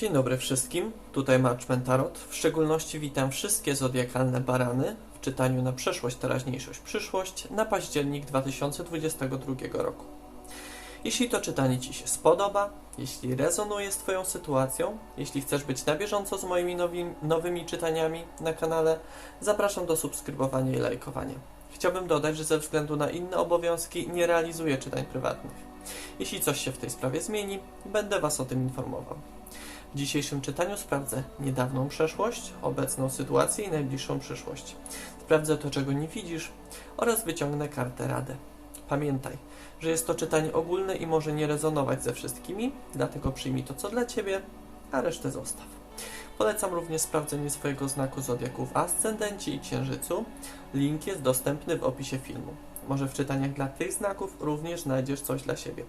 Dzień dobry wszystkim, tutaj Marchman Tarot. W szczególności witam wszystkie zodiakalne barany w czytaniu na przeszłość, teraźniejszość, przyszłość na październik 2022 roku. Jeśli to czytanie Ci się spodoba, jeśli rezonuje z Twoją sytuacją, jeśli chcesz być na bieżąco z moimi nowi, nowymi czytaniami na kanale, zapraszam do subskrybowania i lajkowania. Chciałbym dodać, że ze względu na inne obowiązki nie realizuję czytań prywatnych. Jeśli coś się w tej sprawie zmieni, będę Was o tym informował. W dzisiejszym czytaniu sprawdzę niedawną przeszłość, obecną sytuację i najbliższą przyszłość. Sprawdzę to, czego nie widzisz oraz wyciągnę kartę radę. Pamiętaj, że jest to czytanie ogólne i może nie rezonować ze wszystkimi, dlatego przyjmij to, co dla Ciebie, a resztę zostaw. Polecam również sprawdzenie swojego znaku zodiaku w ascendencie i księżycu. Link jest dostępny w opisie filmu. Może w czytaniach dla tych znaków również znajdziesz coś dla siebie.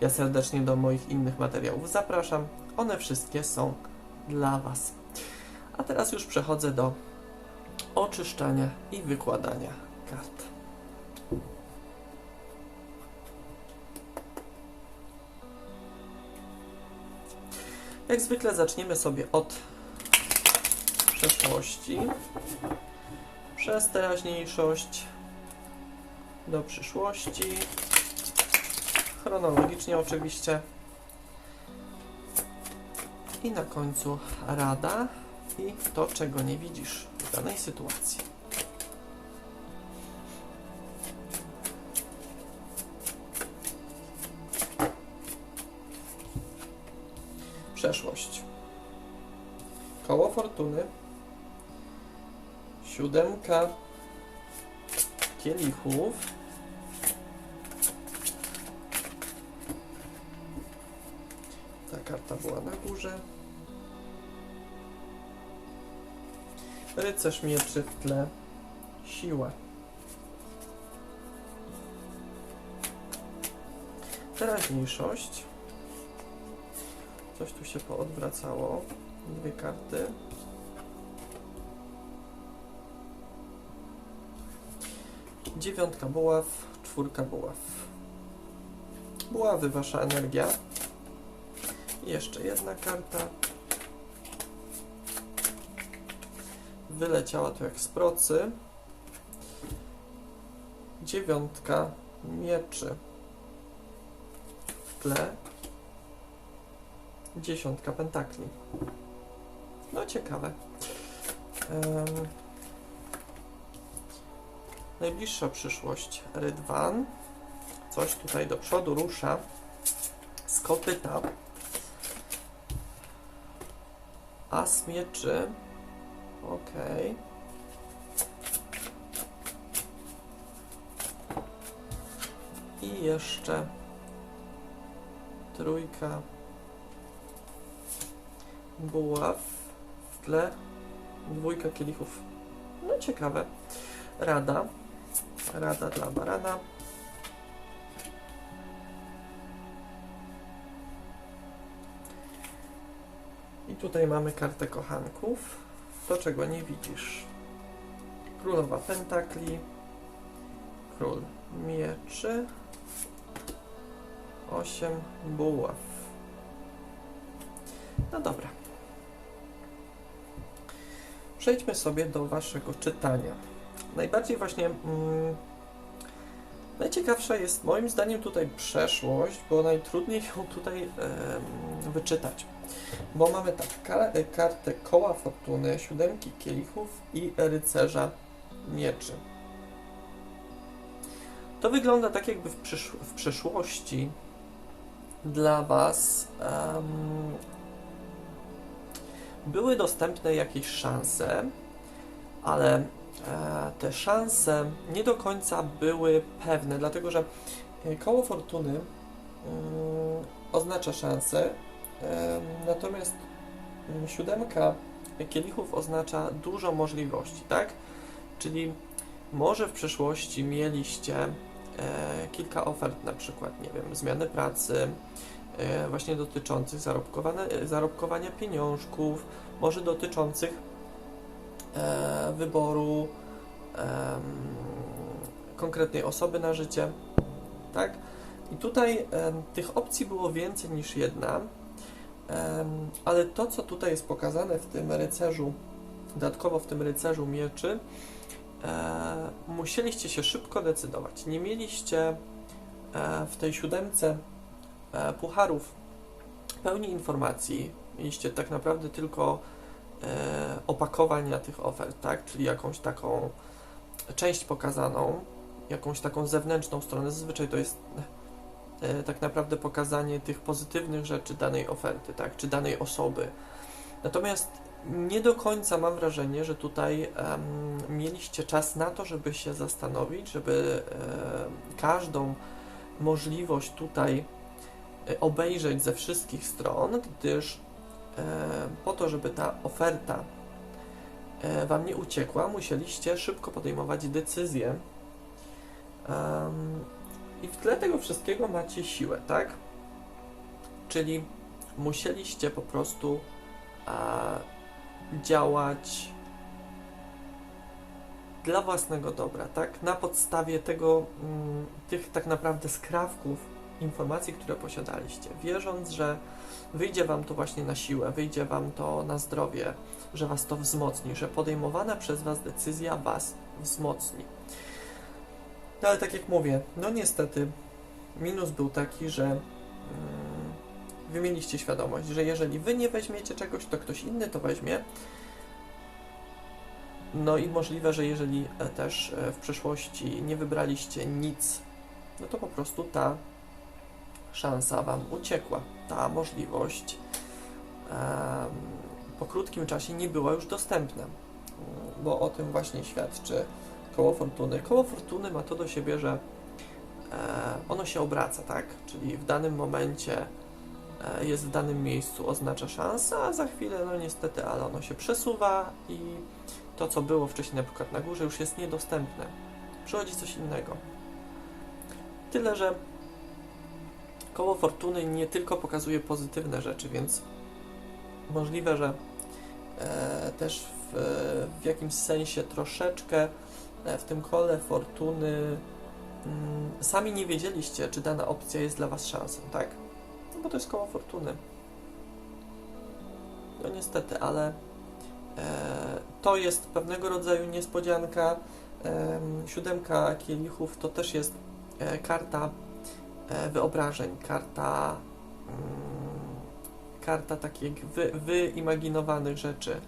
Ja serdecznie do moich innych materiałów zapraszam. One wszystkie są dla Was. A teraz już przechodzę do oczyszczania i wykładania kart. Jak zwykle zaczniemy sobie od przeszłości przez teraźniejszość do przyszłości chronologicznie oczywiście i na końcu rada i to, czego nie widzisz w danej sytuacji. Przeszłość. Koło fortuny. Siódemka kielichów. Ta karta była na górze. Rycerz mieczy w tle. Siła. Teraźniejszość. Coś tu się poodwracało. Dwie karty. Dziewiątka buław, czwórka buław. Buławy, wasza energia. Jeszcze jedna karta. Wyleciała tu jak z procy. Dziewiątka mieczy w tle. Dziesiątka pentakli. No ciekawe. Em, najbliższa przyszłość. Rydwan. Coś tutaj do przodu rusza. Z kopyta. As mieczy. Okej. I jeszcze trójka buław w tle dwójka kielichów. No ciekawe. Rada. Rada dla barana. I tutaj mamy kartę kochanków. To, czego nie widzisz. Królowa pentakli. Król mieczy. Osiem buław. No dobra. Przejdźmy sobie do waszego czytania. Najbardziej właśnie. Mm, najciekawsza jest moim zdaniem tutaj przeszłość, bo najtrudniej ją tutaj em, wyczytać. Bo mamy tak, kar- kartę koła fortuny, siódemki kielichów i rycerza mieczy. To wygląda tak, jakby w, przysz- w przeszłości dla Was em, były dostępne jakieś szanse, ale e, te szanse nie do końca były pewne, dlatego że e, koło fortuny mm, oznacza szansę, natomiast siódemka kielichów oznacza dużo możliwości, tak? Czyli może w przeszłości mieliście e, kilka ofert, na przykład, nie wiem, zmiany pracy, e, właśnie dotyczących zarobkowania pieniążków, może dotyczących e, wyboru em, konkretnej osoby na życie, tak? I tutaj tych opcji było więcej niż jedna, ale to, co tutaj jest pokazane w tym rycerzu, dodatkowo w tym rycerzu mieczy, e, musieliście się szybko decydować. Nie mieliście e, w tej siódemce e, pucharów pełni informacji. Mieliście tak naprawdę tylko e, opakowania tych ofert, tak? Czyli jakąś taką część pokazaną, jakąś taką zewnętrzną stronę. Zazwyczaj to jest e, tak naprawdę pokazanie tych pozytywnych rzeczy danej oferty, tak? Czy danej osoby. Natomiast nie do końca mam wrażenie, że tutaj em, mieliście czas na to, żeby się zastanowić, żeby e, każdą możliwość tutaj obejrzeć ze wszystkich stron, gdyż po to, żeby ta oferta e, Wam nie uciekła, musieliście szybko podejmować decyzje. I w tle tego wszystkiego macie siłę, tak? Czyli musieliście po prostu a, działać dla własnego dobra, tak? Na podstawie tego, mm, tych tak naprawdę skrawków informacji, które posiadaliście, wierząc, że wyjdzie Wam to właśnie na siłę, wyjdzie Wam to na zdrowie, że Was to wzmocni, że podejmowana przez Was decyzja Was wzmocni. No ale tak jak mówię, no niestety minus był taki, że mm, Wy mieliście świadomość, że jeżeli Wy nie weźmiecie czegoś, to ktoś inny to weźmie. No i możliwe, że jeżeli e, też e, w przeszłości nie wybraliście nic, no to po prostu ta szansa Wam uciekła. Ta możliwość po krótkim czasie nie była już dostępna, bo o tym właśnie świadczy koło fortuny. Koło fortuny ma to do siebie, że e, ono się obraca, tak? Czyli w danym momencie e, jest w danym miejscu, oznacza szansę, a za chwilę, no niestety, ale ono się przesuwa i to, co było wcześniej na przykład na górze, już jest niedostępne. Przychodzi coś innego. Tyle, że koło fortuny nie tylko pokazuje pozytywne rzeczy, więc możliwe, że e, też w, w jakimś sensie troszeczkę e, w tym kole fortuny mm, sami nie wiedzieliście, czy dana opcja jest dla Was szansą, tak? No bo to jest koło fortuny. No niestety, ale e, to jest pewnego rodzaju niespodzianka. Em, siódemka kielichów to też jest e, karta wyobrażeń, karta mm, karta takich wy, wyimaginowanych rzeczy.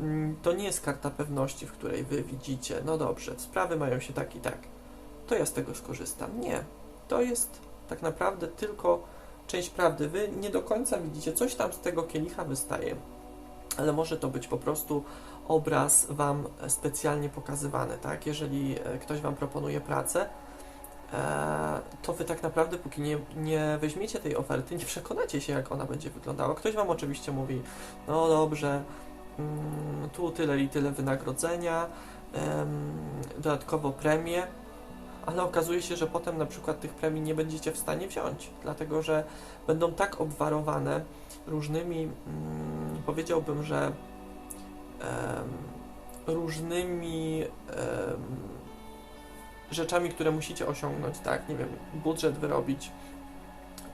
Mm, To nie jest karta pewności, w której wy widzicie, no dobrze, sprawy mają się tak i tak, to ja z tego skorzystam. Nie. To jest tak naprawdę tylko część prawdy. Wy nie do końca widzicie, coś tam z tego kielicha wystaje, ale może to być po prostu obraz wam specjalnie pokazywany, tak? Jeżeli e, ktoś wam proponuje pracę, e, to wy tak naprawdę, póki nie, nie weźmiecie tej oferty, nie przekonacie się, jak ona będzie wyglądała. Ktoś wam oczywiście mówi, no dobrze, mm, tu tyle i tyle wynagrodzenia, dodatkowo premie, ale okazuje się, że potem na przykład tych premii nie będziecie w stanie wziąć, dlatego że będą tak obwarowane różnymi, mm, powiedziałbym, że różnymi rzeczami, które musicie osiągnąć, tak, nie wiem, budżet wyrobić,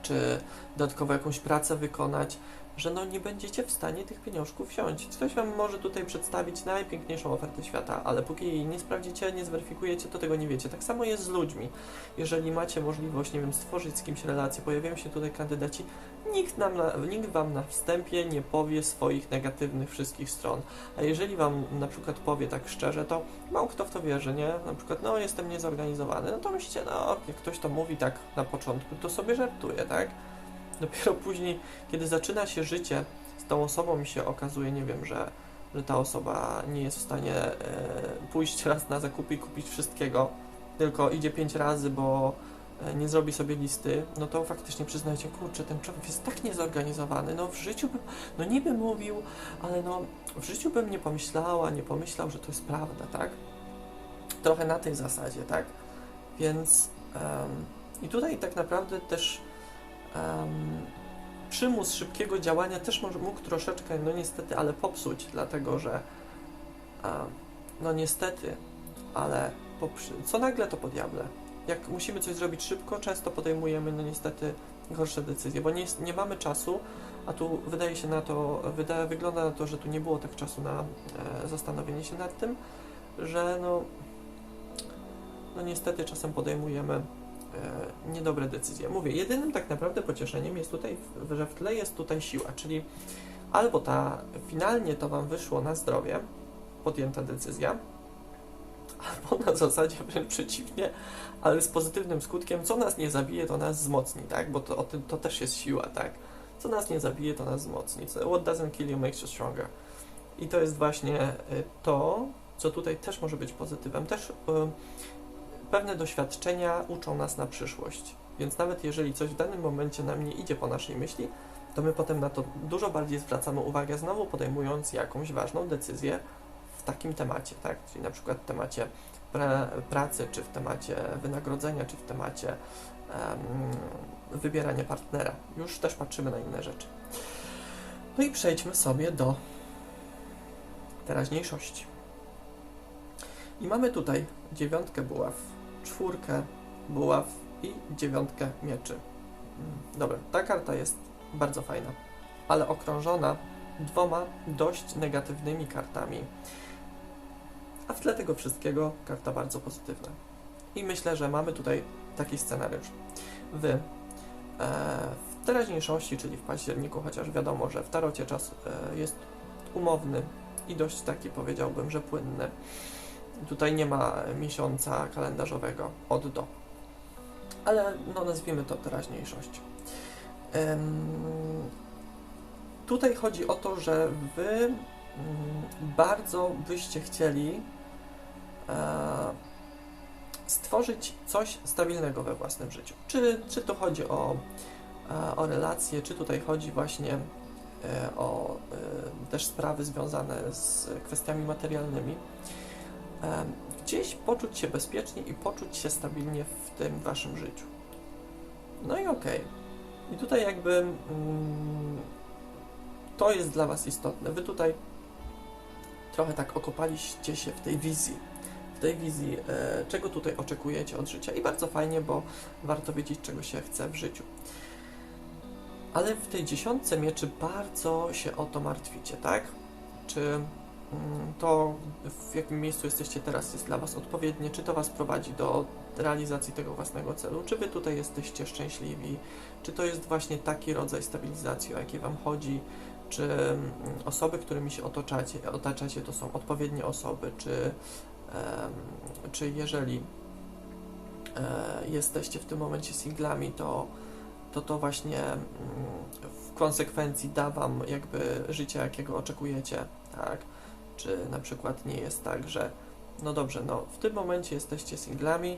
czy dodatkowo jakąś pracę wykonać, że no nie będziecie w stanie tych pieniążków wziąć. Ktoś Wam może tutaj przedstawić najpiękniejszą ofertę świata, ale póki jej nie sprawdzicie, nie zweryfikujecie, to tego nie wiecie. Tak samo jest z ludźmi. Jeżeli macie możliwość, nie wiem, stworzyć z kimś relację, pojawiają się tutaj kandydaci, nikt, nam na, nikt Wam na wstępie nie powie swoich negatywnych wszystkich stron. A jeżeli Wam na przykład powie tak szczerze, to mało kto w to wierzy, nie? Na przykład, no jestem niezorganizowany, no to myślicie, no jak ktoś to mówi tak na początku, to sobie żartuje, tak? Dopiero później, kiedy zaczyna się życie z tą osobą i się okazuje, nie wiem, że, że ta osoba nie jest w stanie e, pójść raz na zakupy i kupić wszystkiego, tylko idzie pięć razy, bo e, nie zrobi sobie listy, no to faktycznie przyznajcie, kurczę, ten człowiek jest tak niezorganizowany, no w życiu bym, no niby mówił, ale no w życiu bym nie pomyślała, nie pomyślał, że to jest prawda, tak? Trochę na tej zasadzie, tak? Więc em, i tutaj tak naprawdę też przymus szybkiego działania też mógł troszeczkę, no niestety, ale popsuć, dlatego że no niestety, ale co nagle to po diable. Jak musimy coś zrobić szybko, często podejmujemy, no niestety, gorsze decyzje, bo nie, nie mamy czasu A tu wydaje się na to, wyda, wygląda na to, że tu nie było tak czasu na e, zastanowienie się nad tym, że no, no niestety czasem podejmujemy niedobre decyzje. Mówię, jedynym tak naprawdę pocieszeniem jest tutaj, że w tle jest tutaj siła, czyli albo ta finalnie to Wam wyszło na zdrowie, podjęta decyzja, albo na zasadzie wręcz przeciwnie, ale z pozytywnym skutkiem, co nas nie zabije, to nas wzmocni, tak? Bo to, to też jest siła, tak? Co nas nie zabije, to nas wzmocni. What doesn't kill you makes you stronger. I to jest właśnie y, to, co tutaj też może być pozytywem. Też y, pewne doświadczenia uczą nas na przyszłość. Więc nawet jeżeli coś w danym momencie nam nie idzie po naszej myśli, to my potem na to dużo bardziej zwracamy uwagę, znowu podejmując jakąś ważną decyzję w takim temacie, tak? Czyli na przykład w temacie pra pracy, czy w temacie wynagrodzenia, czy w temacie em, wybierania partnera. Już też patrzymy na inne rzeczy. No i przejdźmy sobie do teraźniejszości. I mamy tutaj dziewiątkę buław, czwórkę buław i dziewiątkę mieczy. Mm, Dobra, ta karta jest bardzo fajna, ale okrążona dwoma dość negatywnymi kartami. A w tle tego wszystkiego karta bardzo pozytywna. I myślę, że mamy tutaj taki scenariusz. Wy e, w teraźniejszości, czyli w październiku, chociaż wiadomo, że w tarocie czas e, jest umowny i dość taki powiedziałbym, że płynny. Tutaj nie ma miesiąca kalendarzowego od do. Ale no nazwijmy to teraźniejszość. Tutaj chodzi o to, że wy mm, bardzo byście chcieli e, stworzyć coś stabilnego we własnym życiu. Czy, czy to chodzi o, e, o relacje, czy tutaj chodzi właśnie e, o też sprawy związane z kwestiami materialnymi. E, Gdzieś poczuć się bezpiecznie i poczuć się stabilnie w tym waszym życiu. No i okej. I tutaj jakby mm, to jest dla was istotne. Wy tutaj trochę tak okopaliście się w tej wizji. W tej wizji, e, czego tutaj oczekujecie od życia. I bardzo fajnie, bo warto wiedzieć, czego się chce w życiu. Ale w tej dziesiątce mieczy bardzo się o to martwicie, tak? Czy to, w jakim miejscu jesteście teraz, jest dla Was odpowiednie? Czy to Was prowadzi do realizacji tego własnego celu? Czy Wy tutaj jesteście szczęśliwi? Czy to jest właśnie taki rodzaj stabilizacji, o jaki Wam chodzi? Czy mm, osoby, którymi się otaczacie, otaczacie to są odpowiednie osoby? Czy, czy jeżeli e, jesteście w tym momencie singlami, to to to właśnie mm, w konsekwencji da Wam jakby życie, jakiego oczekujecie, tak? Czy na przykład nie jest tak, że no dobrze, no w tym momencie jesteście singlami,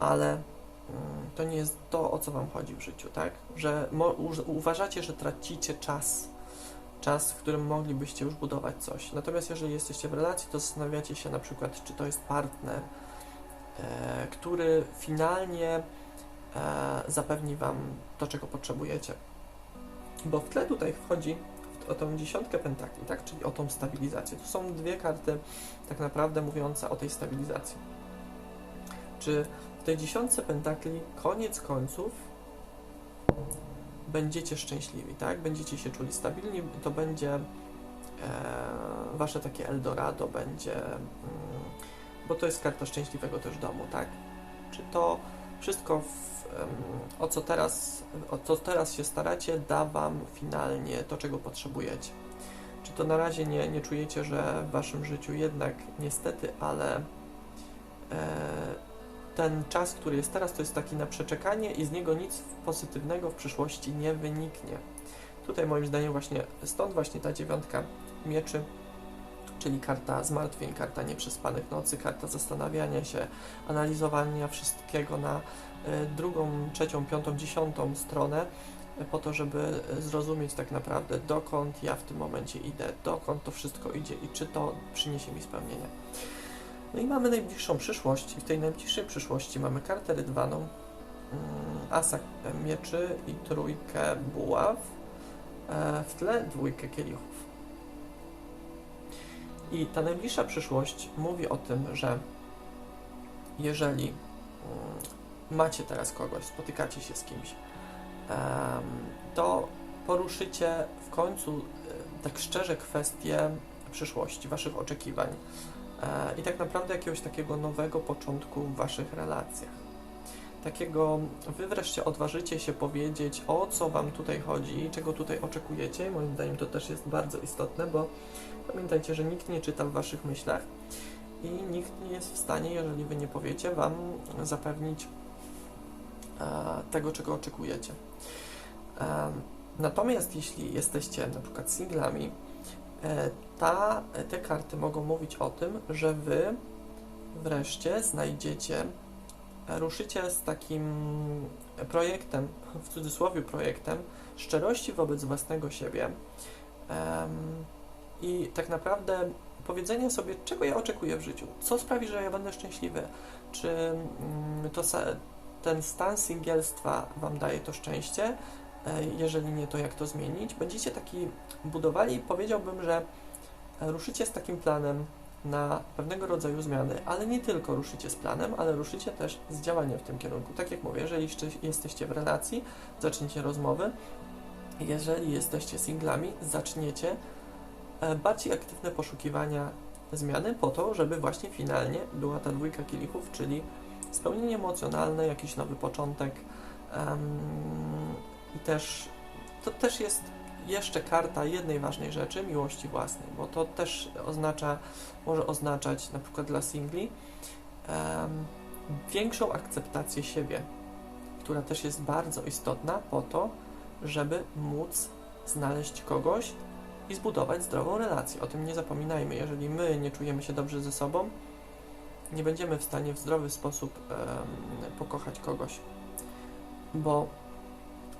ale mm, to nie jest to, o co Wam chodzi w życiu, tak? Że uważacie, że tracicie czas, czas, w którym moglibyście już budować coś. Natomiast jeżeli jesteście w relacji, to zastanawiacie się na przykład, czy to jest partner, e, który finalnie e, zapewni Wam to, czego potrzebujecie. Bo w tle tutaj wchodzi o tą dziesiątkę pentakli, tak? czyli o tą stabilizację. Tu są dwie karty tak naprawdę mówiące o tej stabilizacji. Czy w tej dziesiątce pentakli koniec końców będziecie szczęśliwi, tak? Będziecie się czuli stabilni, to będzie e, wasze takie Eldorado, będzie, mm, bo to jest karta szczęśliwego też domu, tak? Czy to wszystko, w, o co teraz, o co teraz się staracie, da Wam finalnie to, czego potrzebujecie. Czy to na razie nie, nie czujecie, że w Waszym życiu jednak niestety, ale e, ten czas, który jest teraz, to jest taki na przeczekanie i z niego nic pozytywnego w przyszłości nie wyniknie. Tutaj moim zdaniem właśnie stąd właśnie ta dziewiątka mieczy, czyli karta zmartwień, karta nieprzespanych nocy, karta zastanawiania się, analizowania wszystkiego na e, drugą, trzecią, piątą, dziesiątą stronę, e, po to, żeby e, zrozumieć tak naprawdę, dokąd ja w tym momencie idę, dokąd to wszystko idzie i czy to przyniesie mi spełnienie. No i mamy najbliższą przyszłość i w tej najbliższej przyszłości mamy kartę rydwaną, mm, asa mieczy i trójkę buław, w tle dwójkę kielichów. I ta najbliższa przyszłość mówi o tym, że jeżeli mm, macie teraz kogoś, spotykacie się z kimś, to poruszycie w końcu e, tak szczerze kwestie przyszłości, waszych oczekiwań e, i tak naprawdę jakiegoś takiego nowego początku w waszych relacjach. Takiego, wy wreszcie odważycie się powiedzieć, o co wam tutaj chodzi, czego tutaj oczekujecie. Moim zdaniem to też jest bardzo istotne, bo pamiętajcie, że nikt nie czyta w waszych myślach i nikt nie jest w stanie, jeżeli wy nie powiecie, wam zapewnić e, tego, czego oczekujecie. E, natomiast jeśli jesteście na przykład singlami, e, ta, te karty mogą mówić o tym, że wy wreszcie znajdziecie, ruszycie z takim projektem, w cudzysłowie projektem, szczerości wobec własnego siebie i tak naprawdę powiedzenie sobie, czego ja oczekuję w życiu, co sprawi, że ja będę szczęśliwy, czy mm, to ten stan singielstwa Wam daje to szczęście, e, jeżeli nie, to jak to zmienić. Będziecie taki budowali, powiedziałbym, że ruszycie z takim planem na pewnego rodzaju zmiany, ale nie tylko ruszycie z planem, ale ruszycie też z działaniem w tym kierunku. Tak jak mówię, jeżeli jesteście w relacji, zaczniecie rozmowy. Jeżeli jesteście singlami, zaczniecie e, bardziej aktywne poszukiwania zmiany po to, żeby właśnie finalnie była ta dwójka kielichów, czyli spełnienie emocjonalne, jakiś nowy początek em, i też to też jest jeszcze karta jednej ważnej rzeczy, miłości własnej, bo to też oznacza, może oznaczać na przykład dla singli em, większą akceptację siebie, która też jest bardzo istotna po to, żeby móc znaleźć kogoś i zbudować zdrową relację. O tym nie zapominajmy. Jeżeli my nie czujemy się dobrze ze sobą, nie będziemy w stanie w zdrowy sposób em, pokochać kogoś, bo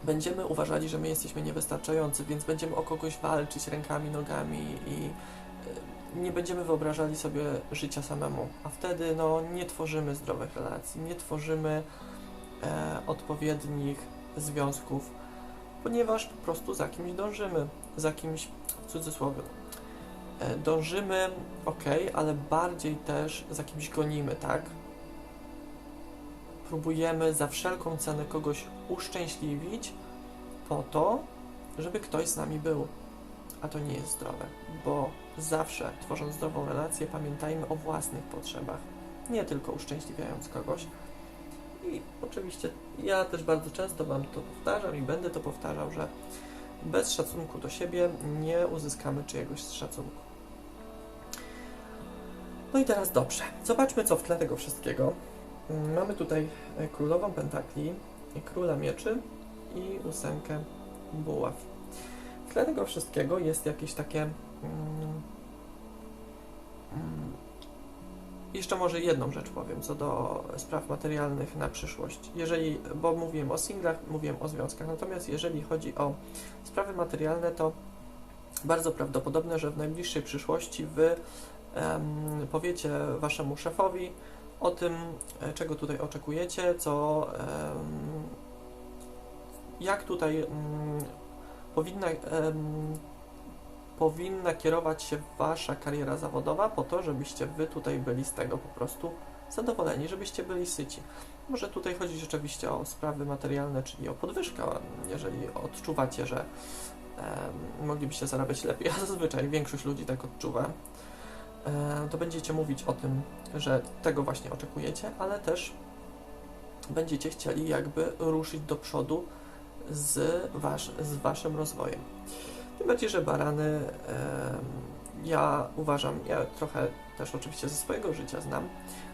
będziemy uważali, że my jesteśmy niewystarczający, więc będziemy o kogoś walczyć rękami, nogami i e, nie będziemy wyobrażali sobie życia samemu, a wtedy no, nie tworzymy zdrowych relacji, nie tworzymy e, odpowiednich związków, ponieważ po prostu za kimś dążymy, za kimś w cudzysłowie. E, dążymy, ok, ale bardziej też za kimś gonimy, tak? Próbujemy za wszelką cenę kogoś uszczęśliwić po to, żeby ktoś z nami był. A to nie jest zdrowe, bo zawsze tworząc zdrową relację, pamiętajmy o własnych potrzebach, nie tylko uszczęśliwiając kogoś. I oczywiście ja też bardzo często Wam to powtarzam i będę to powtarzał, że bez szacunku do siebie nie uzyskamy czyjegoś szacunku. No i teraz dobrze, zobaczmy co w tle tego wszystkiego. Mamy tutaj e, królową pentakli, króla mieczy i ósemkę buław. W tle tego wszystkiego jest jakieś takie. Mm, mm, jeszcze może jedną rzecz powiem co do spraw materialnych na przyszłość. Jeżeli, bo mówiłem o singlach, mówiłem o związkach, natomiast jeżeli chodzi o sprawy materialne, to bardzo prawdopodobne, że w najbliższej przyszłości wy em, powiecie waszemu szefowi o tym, e, czego tutaj oczekujecie, co em, jak tutaj mm, powinna, powinna kierować się wasza kariera zawodowa po to, żebyście wy tutaj byli z tego po prostu zadowoleni, żebyście byli syci. Może tutaj chodzi rzeczywiście o sprawy materialne, czyli o podwyżkę, jeżeli odczuwacie, że moglibyście zarabiać lepiej, a zazwyczaj większość ludzi tak odczuwa, e, to będziecie mówić o tym, że tego właśnie oczekujecie, ale też będziecie chcieli jakby ruszyć do przodu z, wasz, z waszym rozwojem. Tym bardziej, że barany ja uważam, ja trochę też oczywiście ze swojego życia znam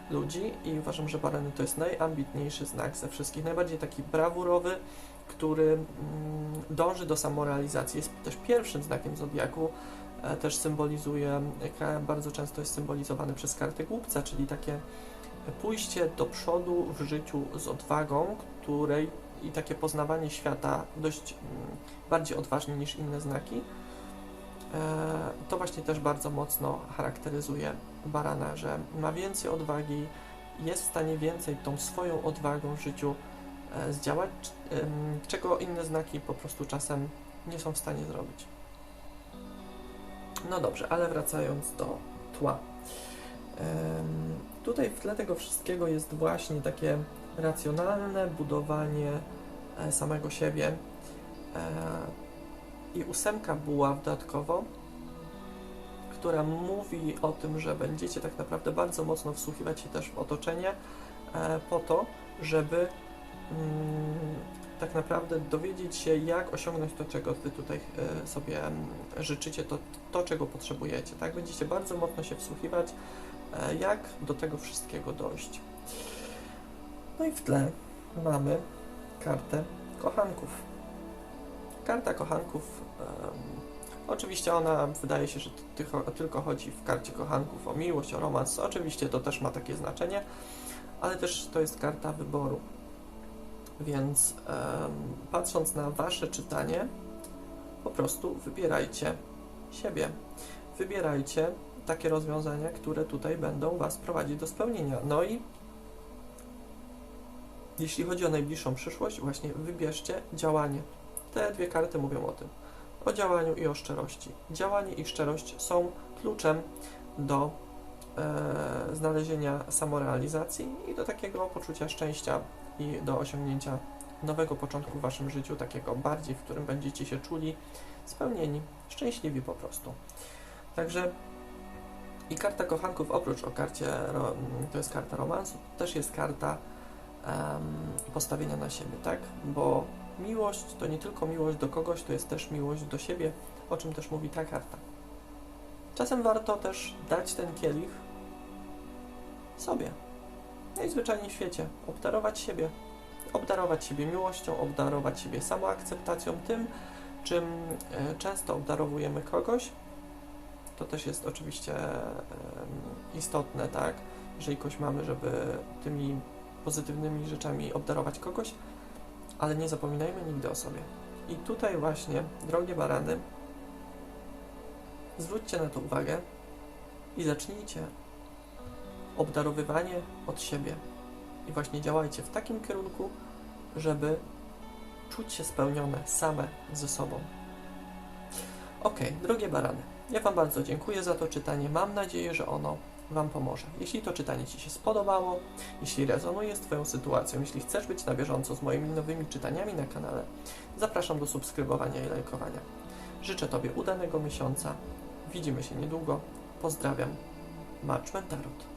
ludzi i uważam, że barany to jest najambitniejszy znak ze wszystkich, najbardziej taki brawurowy, który mm, dąży do samorealizacji, jest też pierwszym znakiem zodiaku, e, też symbolizuje, bardzo często jest symbolizowany przez kartę głupca, czyli takie pójście do przodu w życiu z odwagą, której i takie poznawanie świata dość mm, bardziej odważnie niż inne znaki. E, To właśnie też bardzo mocno charakteryzuje barana, że ma więcej odwagi, jest w stanie więcej tą swoją odwagą w życiu e, zdziałać, czego inne znaki po prostu czasem nie są w stanie zrobić. No dobrze, ale wracając do tła. Tutaj w tle tego wszystkiego jest właśnie takie racjonalne budowanie e, samego siebie. E, I ósemka buław dodatkowo, która mówi o tym, że będziecie tak naprawdę bardzo mocno wsłuchiwać się też w otoczenie e, po to, żeby mm, tak naprawdę dowiedzieć się, jak osiągnąć to, czego Wy tutaj sobie mm, życzycie, to, to, czego potrzebujecie. Tak? Będziecie bardzo mocno się wsłuchiwać, jak do tego wszystkiego dojść. No i w tle mamy kartę kochanków. Karta kochanków, em, oczywiście ona wydaje się, że tylko, chodzi w karcie kochanków o miłość, o romans. Oczywiście to też ma takie znaczenie, ale też to jest karta wyboru. Więc em, patrząc na Wasze czytanie, po prostu wybierajcie siebie. Wybierajcie takie rozwiązania, które tutaj będą Was prowadzić do spełnienia. No i jeśli chodzi o najbliższą przyszłość, właśnie wybierzcie działanie. Te dwie karty mówią o tym. O działaniu i o szczerości. Działanie i szczerość są kluczem do e, znalezienia samorealizacji i do takiego poczucia szczęścia i do osiągnięcia nowego początku w Waszym życiu, takiego bardziej, w którym będziecie się czuli spełnieni, szczęśliwi po prostu. Także i karta kochanków, oprócz o karcie, to jest karta romansu, też jest karta postawienia na siebie, tak? Bo miłość to nie tylko miłość do kogoś, to jest też miłość do siebie, o czym też mówi ta karta. Czasem warto też dać ten kielich sobie. Najzwyczajniej w świecie. Obdarować siebie. Obdarować siebie miłością, obdarować siebie samoakceptacją, tym, czym e, często obdarowujemy kogoś. To też jest oczywiście istotne, tak? Jeżeli kogoś mamy, żeby tymi pozytywnymi rzeczami obdarować kogoś, ale nie zapominajmy nigdy o sobie. I tutaj właśnie, drogie barany, zwróćcie na to uwagę i zacznijcie obdarowywanie od siebie. I właśnie działajcie w takim kierunku, żeby czuć się spełnione same ze sobą. Ok, drogie barany, ja Wam bardzo dziękuję za to czytanie. Mam nadzieję, że ono Wam pomoże. Jeśli to czytanie Ci się spodobało, jeśli rezonuje z Twoją sytuacją, jeśli chcesz być na bieżąco z moimi nowymi czytaniami na kanale, zapraszam do subskrybowania i lajkowania. Życzę Tobie udanego miesiąca. Widzimy się niedługo. Pozdrawiam. March Mentarot.